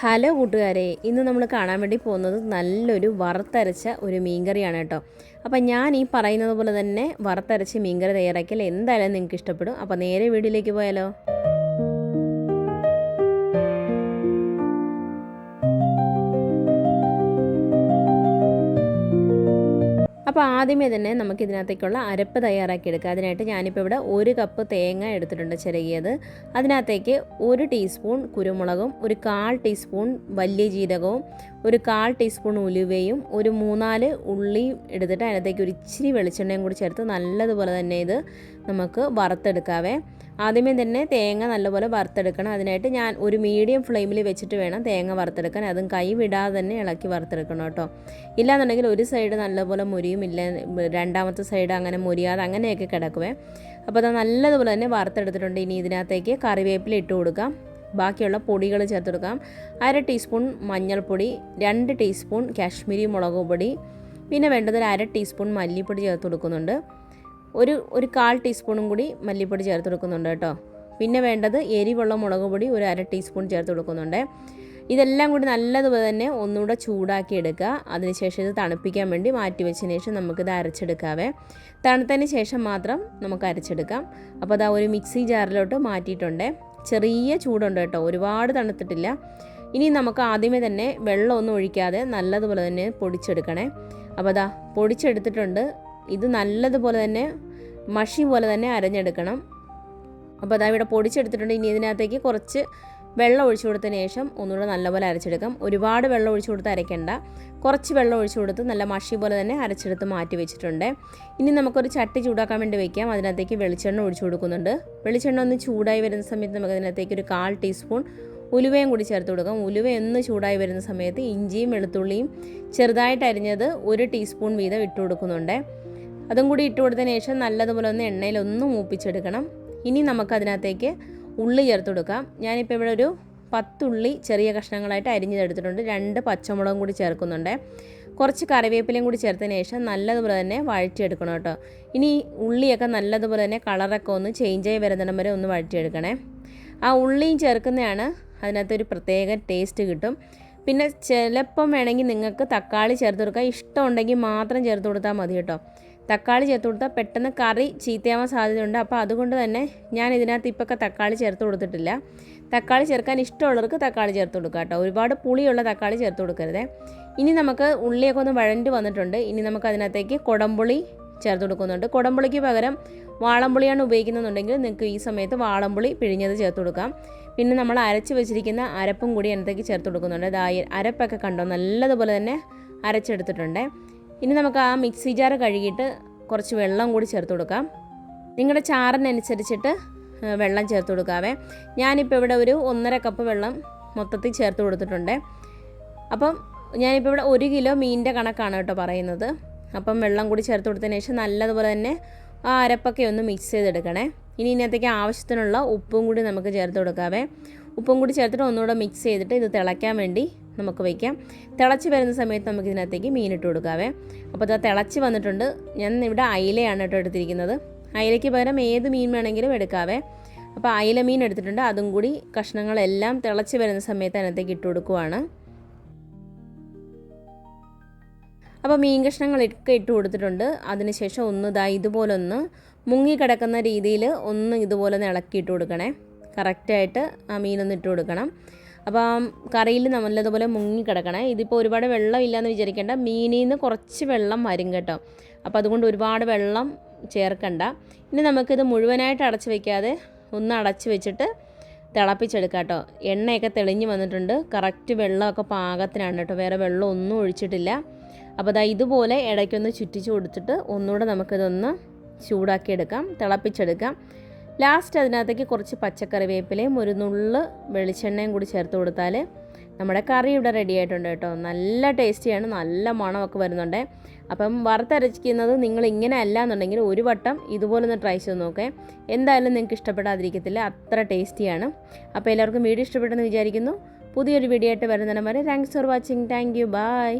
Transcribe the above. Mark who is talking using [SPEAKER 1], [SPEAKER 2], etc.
[SPEAKER 1] Hello കൂട്ടുകാരെ ഇന്ന് നമ്മൾ കാണാൻ വേണ്ടി പോകുന്നത് നല്ലൊരു വറുത്തരച്ച ഒരു മീൻകറിയാണ് കേട്ടോ. അപ്പം ഞാൻ ഈ പറയുന്നത് പോലെ തന്നെ വറുത്തരച്ച് മീൻകറി തയ്യാറാക്കിയാൽ എന്തായാലും നിങ്ങൾക്ക് ഇഷ്ടപ്പെടും. അപ്പോൾ നേരെ വീട്ടിലേക്ക് പോയാലോ? അപ്പോൾ ആദ്യമേ തന്നെ നമുക്ക് ഇതിനകത്തേക്കുള്ള അരപ്പ് തയ്യാറാക്കി എടുക്കാം. അതിനായിട്ട് ഞാനിപ്പോൾ ഇവിടെ ഒരു കപ്പ് തേങ്ങ എടുത്തിട്ടുണ്ട് ചിരകിയത്. അതിനകത്തേക്ക് ഒരു ടീസ്പൂൺ കുരുമുളകും ഒരു കാൽ ടീസ്പൂൺ വലിയ ജീരകവും ഒരു കാൽ ടീസ്പൂൺ ഉലുവയും ഒരു മൂന്നാൽ ഉള്ളിയും എടുത്തിട്ട് അതിനകത്തേക്ക് ഒരു ഇച്ചിരി വെളിച്ചെണ്ണയും കൂടി ചേർത്ത് നല്ലതുപോലെ തന്നെ ഇത് നമുക്ക് വറുത്തെടുക്കാവേ. ആദ്യമേ തന്നെ തേങ്ങ നല്ലപോലെ വറുത്തെടുക്കണം. അതിനായിട്ട് ഞാൻ ഒരു മീഡിയം ഫ്ലെയിമിൽ വെച്ചിട്ട് വേണം തേങ്ങ വറുത്തെടുക്കാൻ. അതും കൈ വിടാതെ തന്നെ ഇളക്കി വറുത്തെടുക്കണം കേട്ടോ. ഇല്ലാന്നുണ്ടെങ്കിൽ ഒരു സൈഡ് നല്ലപോലെ മുരിയും ഇല്ല രണ്ടാമത്തെ സൈഡ് അങ്ങനെ മുരിയാതെ അങ്ങനെയൊക്കെ കിടക്കുവേ. അപ്പോൾ അത് നല്ലതുപോലെ തന്നെ വറുത്തെടുത്തിട്ടുണ്ട്. ഇനി ഇതിനകത്തേക്ക് കറിവേപ്പില ഇട്ട് കൊടുക്കാം. ബാക്കിയുള്ള പൊടികൾ ചേർത്ത് കൊടുക്കാം. അര ടീസ്പൂൺ മഞ്ഞൾപ്പൊടി രണ്ട് ടീസ്പൂൺ കാശ്മീരി മുളക് പൊടി പിന്നെ വേണ്ടത് ഒരു അര ടീസ്പൂൺ മല്ലിപ്പൊടി ചേർത്ത് കൊടുക്കുന്നുണ്ട്. ഒരു ഒരു കാൽ ടീസ്പൂണും കൂടി മല്ലിപ്പൊടി ചേർത്ത് കൊടുക്കുന്നുണ്ട് കേട്ടോ. പിന്നെ വേണ്ടത് എരിവുള്ള മുളക് പൊടി ഒരു അര ടീസ്പൂൺ ചേർത്ത് കൊടുക്കുന്നുണ്ട്. ഇതെല്ലാം കൂടി നല്ലതുപോലെ തന്നെ ഒന്നുകൂടെ ചൂടാക്കി എടുക്കുക. അതിനുശേഷം ഇത് തണുപ്പിക്കാൻ വേണ്ടി മാറ്റി വെച്ചതിന് ശേഷം നമുക്കിത് അരച്ചെടുക്കാവേ. തണുത്തതിന് ശേഷം മാത്രം നമുക്ക് അരച്ചെടുക്കാം. അപ്പോൾ അതാ ഒരു മിക്സി ജാറിലോട്ട് മാറ്റിയിട്ടുണ്ട്. ചെറിയ ചൂടുണ്ട് കേട്ടോ. ഒരുപാട് തണുത്തിട്ടില്ല. ഇനി നമുക്ക് ആദ്യമേ തന്നെ വെള്ളമൊന്നും ഒഴിക്കാതെ നല്ലതുപോലെ തന്നെ പൊടിച്ചെടുക്കണേ. അപ്പോൾ അതാ പൊടിച്ചെടുത്തിട്ടുണ്ട്. ഇത് നല്ലതുപോലെ തന്നെ മഷി പോലെ തന്നെ അരഞ്ഞെടുക്കണം. അപ്പോൾ അതാ ഇവിടെ പൊടിച്ചെടുത്തിട്ടുണ്ട്. ഇനി ഇതിനകത്തേക്ക് കുറച്ച് വെള്ളം ഒഴിച്ചു കൊടുത്തതിന് ശേഷം ഒന്നുകൂടെ നല്ലപോലെ അരച്ചെടുക്കാം. ഒരുപാട് വെള്ളം ഒഴിച്ചു കൊടുത്ത് അരയ്ക്കേണ്ട. കുറച്ച് വെള്ളം ഒഴിച്ചു കൊടുത്ത് നല്ല മഷി പോലെ തന്നെ അരച്ചെടുത്ത് മാറ്റി വെച്ചിട്ടുണ്ട്. ഇനി നമുക്കൊരു ചട്ടി ചൂടാക്കാൻ വേണ്ടി വെക്കാം. അതിനകത്തേക്ക് വെളിച്ചെണ്ണ ഒഴിച്ചു കൊടുക്കുന്നുണ്ട്. വെളിച്ചെണ്ണ ഒന്ന് ചൂടായി വരുന്ന സമയത്ത് നമുക്ക് അതിനകത്തേക്ക് ഒരു കാൽ ടീസ്പൂൺ ഉലുവയും കൂടി ചേർത്ത് കൊടുക്കാം. ഉലുവ ഒന്ന് ചൂടായി വരുന്ന സമയത്ത് ഇഞ്ചിയും വെളുത്തുള്ളിയും ചെറുതായിട്ട് അരിഞ്ഞത് ഒരു ടീസ്പൂൺ വീതം ഇട്ട് കൊടുക്കുന്നുണ്ട്. അതും കൂടി ഇട്ട് കൊടുത്തതിന് ശേഷം നല്ലതുപോലെ ഒന്ന് എണ്ണയിൽ ഒന്ന് മൂപ്പിച്ചെടുക്കണം. ഇനി നമുക്കതിനകത്തേക്ക് ഉള്ളി ചേർത്ത് കൊടുക്കാം. ഞാനിപ്പോൾ ഇവിടെ ഒരു പത്തുള്ളി ചെറിയ കഷ്ണങ്ങളായിട്ട് അരിഞ്ഞതെടുത്തിട്ടുണ്ട് രണ്ട് പച്ചമുളകും കൂടി ചേർക്കുന്നുണ്ട്. കുറച്ച് കറിവേപ്പിലയും കൂടി ചേർത്തതിന് ശേഷം നല്ലതുപോലെ തന്നെ വഴറ്റിയെടുക്കണം കേട്ടോ. ഇനി ഉള്ളിയൊക്കെ നല്ലതുപോലെ തന്നെ കളറൊക്കെ ഒന്ന് ചേഞ്ച് ആയി വരുന്നിടം വരെ ഒന്ന് വഴറ്റിയെടുക്കണേ. ആ ഉള്ളിയും ചേർക്കുന്നതാണ് അതിനകത്തൊരു പ്രത്യേക ടേസ്റ്റ് കിട്ടും. പിന്നെ ചിലപ്പം വേണമെങ്കിൽ നിങ്ങൾക്ക് തക്കാളി ചേർത്ത് കൊടുക്കുക ഇഷ്ടമുണ്ടെങ്കിൽ മാത്രം ചേർത്ത് കൊടുത്താൽ മതി കേട്ടോ. തക്കാളി ചേർത്ത് കൊടുത്താൽ പെട്ടെന്ന് കറി ചീത്തയാവാൻ സാധ്യതയുണ്ട്. അപ്പോൾ അതുകൊണ്ട് തന്നെ ഞാൻ ഇതിനകത്ത് ഇപ്പൊക്കെ തക്കാളി ചേർത്ത് കൊടുത്തിട്ടില്ല. തക്കാളി ചേർക്കാൻ ഇഷ്ടമുള്ളവർക്ക് തക്കാളി ചേർത്ത് കൊടുക്കുക കേട്ടോ. ഒരുപാട് പുളിയുള്ള തക്കാളി ചേർത്ത് കൊടുക്കരുത്. ഇനി നമുക്ക് ഉള്ളിയൊക്കെ ഒന്ന് വഴണ്ട് വന്നിട്ടുണ്ട്. ഇനി നമുക്ക് അതിനകത്തേക്ക് കുടംപുളി ചേർത്ത് കൊടുക്കുന്നുണ്ട്. കുടംപുളിക്ക് പകരം വാളംപുളിയാണ് ഉപയോഗിക്കുന്നുണ്ടെങ്കിൽ നിങ്ങൾക്ക് ഈ സമയത്ത് വാളംപുളി പിഴിഞ്ഞത് ചേർത്ത് കൊടുക്കാം. പിന്നെ നമ്മൾ അരച്ച് വെച്ചിരിക്കുന്ന അരപ്പും കൂടി അതിനകത്തേക്ക് ചേർത്ത് കൊടുക്കുന്നുണ്ട്. അത് അരപ്പൊക്കെ കണ്ടോ? നല്ലതുപോലെ തന്നെ അരച്ചെടുത്തിട്ടുണ്ട്. ഇനി നമുക്ക് ആ മിക്സി ജാർ കഴുകിയിട്ട് കുറച്ച് വെള്ളം കൂടി ചേർത്ത് കൊടുക്കാം. നിങ്ങളുടെ ചാറിനനുസരിച്ചിട്ട് വെള്ളം ചേർത്ത് കൊടുക്കാവേ. ഞാനിപ്പോൾ ഇവിടെ ഒരു ഒന്നര കപ്പ് വെള്ളം മൊത്തത്തിൽ ചേർത്ത് കൊടുത്തിട്ടുണ്ട്. അപ്പം ഞാനിപ്പോൾ ഇവിടെ ഒരു കിലോ മീനിന്റെ കണക്കാണ് കേട്ടോ പറയുന്നത്. അപ്പം വെള്ളം കൂടി ചേർത്ത് കൊടുത്തതിന് ശേഷം നല്ലതുപോലെ തന്നെ ആ അരപ്പൊക്കെ ഒന്ന് മിക്സ് ചെയ്തെടുക്കണേ. ഇനി ഇതിനകത്തേക്ക് ആവശ്യത്തിനുള്ള ഉപ്പും കൂടി നമുക്ക് ചേർത്ത് കൊടുക്കാവേ. ഉപ്പും കൂടി ചേർത്തിട്ട് ഒന്നുകൂടെ മിക്സ് ചെയ്തിട്ട് ഇത് തിളയ്ക്കാൻ വേണ്ടി നമുക്ക് വയ്ക്കാം. തിളച്ച് വരുന്ന സമയത്ത് നമുക്ക് ഇതിനകത്തേക്ക് മീനിട്ട് കൊടുക്കാവേ. അപ്പോൾ അത് തിളച്ച് വന്നിട്ടുണ്ട്. ഞാൻ ഇവിടെ അയിലയാണ് കേട്ടോ എടുത്തിരിക്കുന്നത്. അയിലയ്ക്ക് പകരം ഏത് മീൻ വേണമെങ്കിലും എടുക്കാവേ. അപ്പോൾ അയില മീൻ എടുത്തിട്ടുണ്ട്. അതും കൂടി കഷ്ണങ്ങളെല്ലാം തിളച്ച് വരുന്ന സമയത്ത് അതിനകത്തേക്ക് ഇട്ട് കൊടുക്കുവാണ്. അപ്പോൾ മീൻ കഷ്ണങ്ങളൊക്കെ ഇട്ട് കൊടുത്തിട്ടുണ്ട്. അതിനുശേഷം ഒന്ന് ഇതാ ഇതുപോലൊന്ന് മുങ്ങി മുങ്ങിക്കിടക്കുന്ന രീതിയിൽ ഒന്ന് ഇതുപോലെ ഒന്ന് ഇളക്കിയിട്ട് കൊടുക്കണേ. കറക്റ്റായിട്ട് ആ മീനൊന്ന് ഇട്ട് കൊടുക്കണം. അപ്പം കറിയിൽ നല്ലതുപോലെ മുങ്ങി കിടക്കണേ. ഇതിപ്പോൾ ഒരുപാട് വെള്ളം ഇല്ലയെന്ന് വിചാരിക്കേണ്ട. മീനിൽ നിന്ന് കുറച്ച് വെള്ളം വരും കേട്ടോ. അപ്പോൾ അതുകൊണ്ട് ഒരുപാട് വെള്ളം ചേർക്കണ്ട. ഇനി നമുക്കിത് മുഴുവനായിട്ട് അടച്ച് വയ്ക്കാതെ ഒന്ന് അടച്ച് വെച്ചിട്ട് തിളപ്പിച്ചെടുക്കാം കേട്ടോ. എണ്ണയൊക്കെ തെളിഞ്ഞ് വന്നിട്ടുണ്ട്. കറക്റ്റ് വെള്ളമൊക്കെ പാകത്തിനാണ് കേട്ടോ. വേറെ വെള്ളം ഒന്നും ഒഴിച്ചിട്ടില്ല. അപ്പോൾ അതാ ഇതുപോലെ ഇടയ്ക്കൊന്ന് ചുറ്റിച്ച് കൊടുത്തിട്ട് ഒന്നുകൂടെ നമുക്കിതൊന്ന് ചൂടാക്കിയെടുക്കാം. തിളപ്പിച്ചെടുക്കാം. ലാസ്റ്റ് അതിനകത്തേക്ക് കുറച്ച് പച്ചക്കറി വേപ്പിലയും ഒരു നുള്ള് വെളിച്ചെണ്ണയും കൂടി ചേർത്ത് കൊടുത്താൽ നമ്മുടെ കറി ഇവിടെ റെഡി ആയിട്ടുണ്ട് കേട്ടോ. നല്ല ടേസ്റ്റിയാണ് നല്ല മണമൊക്കെ വരുന്നുണ്ട്. അപ്പം വറുത്തരച്ചിരിക്കുന്നത് നിങ്ങൾ ഇങ്ങനെ അല്ല എന്നുണ്ടെങ്കിൽ ഒരു വട്ടം ഇതുപോലെ ഒന്ന് ട്രൈ ചെയ്ത് നോക്കേ. എന്തായാലും നിങ്ങൾക്ക് ഇഷ്ടപ്പെടാതിരിക്കത്തില്ല അത്ര ടേസ്റ്റിയാണ് അപ്പോൾ എല്ലാവർക്കും വീഡിയോ ഇഷ്ടപ്പെട്ടെന്ന് വിചാരിക്കുന്നു. പുതിയൊരു വീഡിയോ ആയിട്ട് വരുന്നതിന് വരെ thanks for watching thank you bye